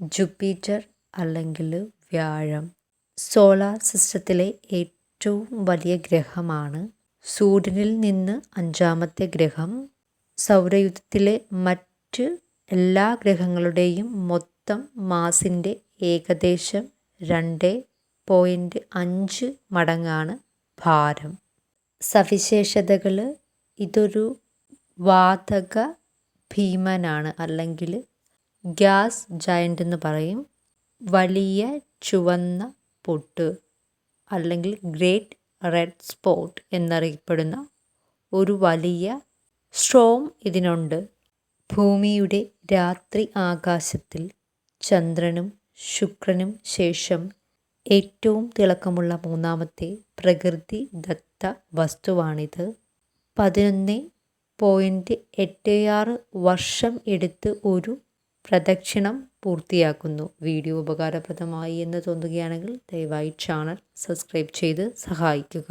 Jupiter അല്ലെങ്കിൽ വ്യാഴം. Solar സിസ്റ്റത്തിലെ ഏറ്റവും വലിയ ഗ്രഹമാണ് സൂര്യനിൽ നിന്ന് അഞ്ചാമത്തെ ഗ്രഹം. സൗരയുദ്ധത്തിലെ മറ്റ് എല്ലാ ഗ്രഹങ്ങളുടെയും മൊത്തം മാസിന്റെ ഏകദേശം രണ്ട് പോയിന്റ് അഞ്ച് മടങ്ങാണ് ഭാരം. സവിശേഷതകൾ ഇതൊരു വാതക ഭീമനാണ് അല്ലെങ്കിൽ ഗ്യാസ് ജയന്റ് എന്ന് പറയും. വലിയ ചുവന്ന പൊട്ട് അല്ലെങ്കിൽ ഗ്രേറ്റ് റെഡ് സ്പോട്ട് എന്നറിയപ്പെടുന്ന ഒരു വലിയ സ്ട്രോം ഇതിനുണ്ട്. ഭൂമിയുടെ രാത്രി ആകാശത്തിൽ ചന്ദ്രനും ശുക്രനും ശേഷം ഏറ്റവും തിളക്കമുള്ള മൂന്നാമത്തെ പ്രകൃതി ദത്ത വസ്തുവാണിത്. പതിനൊന്ന് പോയിന്റ് എട്ട് ആറ് വർഷം എടുത്ത് ഒരു പ്രദക്ഷിണം പൂർത്തിയാക്കുന്നു. വീഡിയോ ഉപകാരപ്രദമായി എന്ന് തോന്നുകയാണെങ്കിൽ ദയവായി ചാനൽ സബ്സ്ക്രൈബ് ചെയ്ത് സഹായിക്കുക.